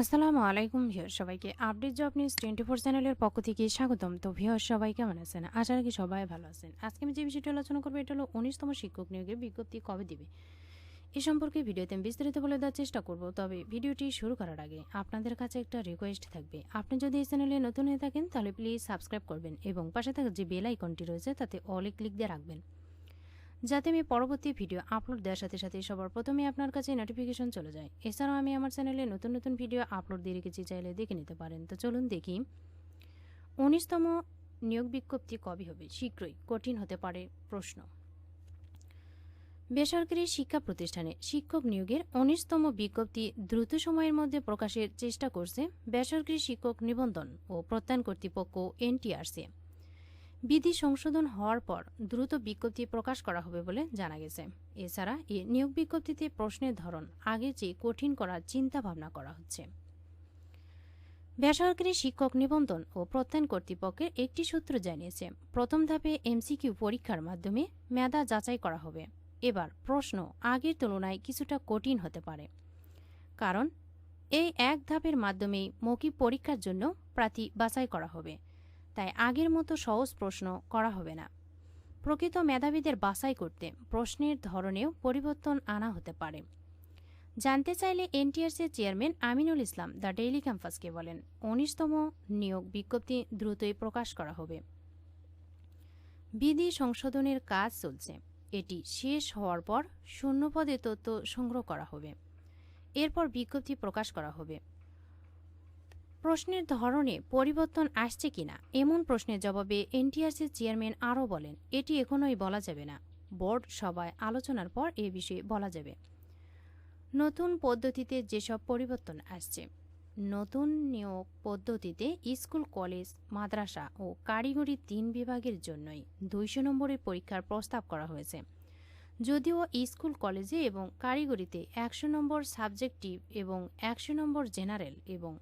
আসসালামু আলাইকুম ভিউয়ার সবাইকে update job news twenty four চ্যানেলের পক্ষ থেকে স্বাগতম। তো ভিউয়ার সবাই কেমন আছেন? আশা রাখি সবাই ভালো আছেন। আজকে আমি যে বিষয়টি আলোচনা করব, এটা হলো উনিশতম শিক্ষক নিয়োগের বিজ্ঞপ্তি কবে দিবে? এ সম্পর্কে ভিডিওতে আমি বিস্তারিত বলে দেওয়ার চেষ্টা করব, তবে ভিডিওটি শুরু করার আগে আপনাদের কাছে একটা রিকোয়েস্ট থাকবে। আপনি যদি এই চ্যানেলে নতুন হয়ে থাকেন, তাহলে প্লিজ সাবস্ক্রাইব করবেন এবং পাশে থাকা যে বেল আইকনটি রয়েছে, তাতে অলে ক্লিক দিয়ে রাখবেন। যাতে আমি পরবর্তী ভিডিও আপলোড দেওয়ার সাথে সাথে সবার প্রথমে আপনার কাছে নোটিফিকেশন চলে যায়। এছাড়াও আমি আমার চ্যানেলে নতুন নতুন ভিডিও আপলোড দিয়ে রেখেছি, চাইলে দেখে নিতে পারেন। তো চলুন দেখি, উনিশতম নিয়োগ বিজ্ঞপ্তি কবে হবে? শীঘ্রই, কঠিন হতে পারে প্রশ্ন। বেসরকারি শিক্ষা প্রতিষ্ঠানে শিক্ষক নিয়োগের উনিশতম বিজ্ঞপ্তি দ্রুত সময়ের মধ্যে প্রকাশের চেষ্টা করছে বেসরকারি শিক্ষক নিবন্ধন ও প্রত্যয়ন কর্তৃপক্ষ, এনটিআরসি। বিধি সংশোধন হওয়ার পর দ্রুত বিজ্ঞপ্তি প্রকাশ করা হবে বলে জানা গেছে। এছাড়া এ নিয়োগ বিজ্ঞপ্তিতে প্রশ্নের ধরন, আগে চেয়ে কঠিন করার চিন্তা ভাবনা করা হচ্ছে। বেসরকারি শিক্ষক নিবন্ধন ও প্রত্যয়ন কর্তৃপক্ষের একটি সূত্র জানিয়েছে, প্রথম ধাপে এমসিকিউ পরীক্ষার মাধ্যমে মেধা যাচাই করা হবে। এবার প্রশ্ন আগের তুলনায় কিছুটা কঠিন হতে পারে। কারণ, এই এক ধাপের মাধ্যমেই মৌখিক পরীক্ষার জন্য প্রার্থী বাছাই করা হবে। তাই আগের মতো সহজ প্রশ্ন করা হবে না। প্রকৃত মেধাবীদের বাছাই করতে প্রশ্নের ধরনেও পরিবর্তন আনা হতে পারে। জানতে চাইলে এনটিআরসির chairman Aminul Islam the daily ক্যাম্পাসকে বলেন, উনিশতম নিয়োগ বিজ্ঞপ্তি দ্রুতই প্রকাশ করা হবে। বিধি সংশোধনের কাজ চলছে। এটি শেষ হওয়ার পর শূন্যপদে তথ্য সংগ্রহ করা হবে। এরপর বিজ্ঞপ্তি প্রকাশ করা হবে। প্রশ্নের ধরনে পরিবর্তন আসছে কিনা এমন প্রশ্নের জবাবে এনটিআরসির চেয়ারম্যান আরও বলেন, এটি এখনোই বলা যাবে না। বোর্ড সভায় আলোচনার পর এ বিষয়ে বলা যাবে। নতুন পদ্ধতিতে যেসব পরিবর্তন আসছে, নতুন নিয়োগ পদ্ধতিতে স্কুল, কলেজ, মাদ্রাসা ও কারিগরি তিন বিভাগের জন্যই দুইশো নম্বরের পরীক্ষার প্রস্তাব করা হয়েছে। যদিও স্কুল, কলেজে এবং কারিগরিতে একশো নম্বর সাবজেক্টিভ এবং একশো নম্বর জেনারেল এবং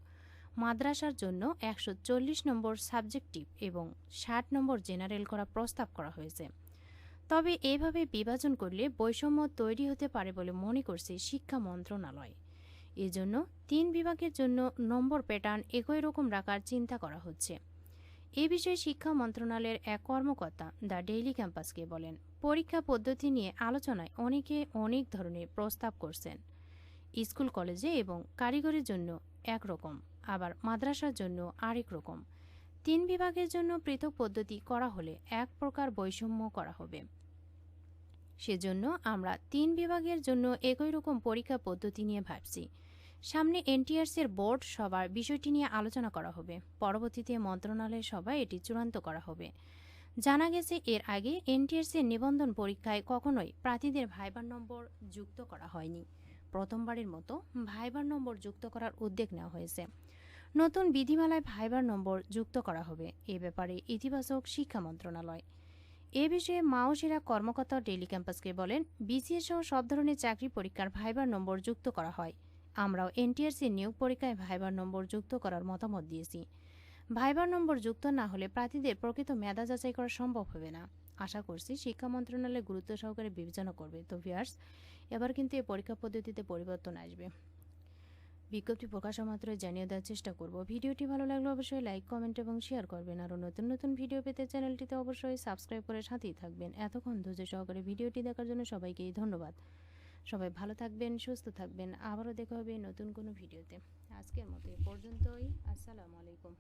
মাদ্রাসার জন্য একশো চল্লিশ নম্বর সাবজেক্টিভ এবং ষাট নম্বর জেনারেল করা প্রস্তাব করা হয়েছে। তবে এভাবে বিভাজন করলে বৈষম্য তৈরি হতে পারে বলে মনে করছে শিক্ষা মন্ত্রণালয়। এজন্য তিন বিভাগের জন্য নম্বর প্যাটার্ন একই রকম রাখার চিন্তা করা হচ্ছে। এ বিষয়ে শিক্ষা মন্ত্রণালয়ের এক কর্মকর্তা দ্য ডেইলি ক্যাম্পাসকে বলেন, পরীক্ষা পদ্ধতি নিয়ে আলোচনায় অনেকে অনেক ধরনের প্রস্তাব করছেন। স্কুল, কলেজে এবং কারিগরির জন্য একরকম। আবার মাদ্রাসার জন্য আরেক রকম। তিন বিভাগের জন্য পৃথক পদ্ধতি করা হলে এক প্রকার বৈষম্য করা হবে। সেজন্য আমরা তিন বিভাগের জন্য একই রকম পরীক্ষা পদ্ধতি নিয়ে ভাবছি। সামনে এনটিআরসির বোর্ড সবার বিষয়টি নিয়ে আলোচনা করা হবে। পরবর্তীতে মন্ত্রণালয়ের সভায় এটি চূড়ান্ত করা হবে। জানা গেছে এর আগে এনটিআরসির নিবন্ধন পরীক্ষায় কখনোই প্রার্থীদের ভাইবার নম্বর যুক্ত করা হয়নি। প্রথমবারের মতো ভাইবার নম্বর যুক্ত করার উদ্যোগ নেওয়া হয়েছে। নতুন বিধিমালায় ভাইবার নম্বর যুক্ত করা হবে। এ ব্যাপারে ইতিবাচক শিক্ষা মন্ত্রণালয়। এ বিষয়ে মাওসিরা কর্মকর্তা ডেইলি ক্যাম্পাসকে বলেন, বিসিএস সহ সব ধরনের চাকরি পরীক্ষার ভাইবার নম্বর যুক্ত করা হয়। আমরাও এনটিআরসি নিয়োগ পরীক্ষায় ভাইবার নম্বর যুক্ত করার মতামত দিয়েছি। ভাইবার নম্বর যুক্ত না হলে প্রার্থীদের প্রকৃত মেধা যাচাই করা সম্ভব হবে না। আশা করছি শিক্ষা মন্ত্রণালয় গুরুত্ব সহকারে বিবেচনা করবে। তো ভিয়ার্স এবার কিন্তু এই পরীক্ষা পদ্ধতিতে পরিবর্তন আসবে। বিজ্ঞপ্তি প্রকাশ মাত্র জানিয়ে দেওয়ার চেষ্টা করব। ভিডিওটি ভালো লাগলে অবশ্যই লাইক, কমেন্ট এবং শেয়ার করবেন। আরও নতুন নতুন ভিডিও পেতে চ্যানেলটিতে অবশ্যই সাবস্ক্রাইব করে সাথেই থাকবেন। এতক্ষণ ধৈর্য সহকারে ভিডিওটি দেখার জন্য সবাইকেই ধন্যবাদ। সবাই ভালো থাকবেন, সুস্থ থাকবেন। আবারও দেখা হবে নতুন কোনো ভিডিওতে। আজকের মতো এ পর্যন্তই। আসসালামু আলাইকুম।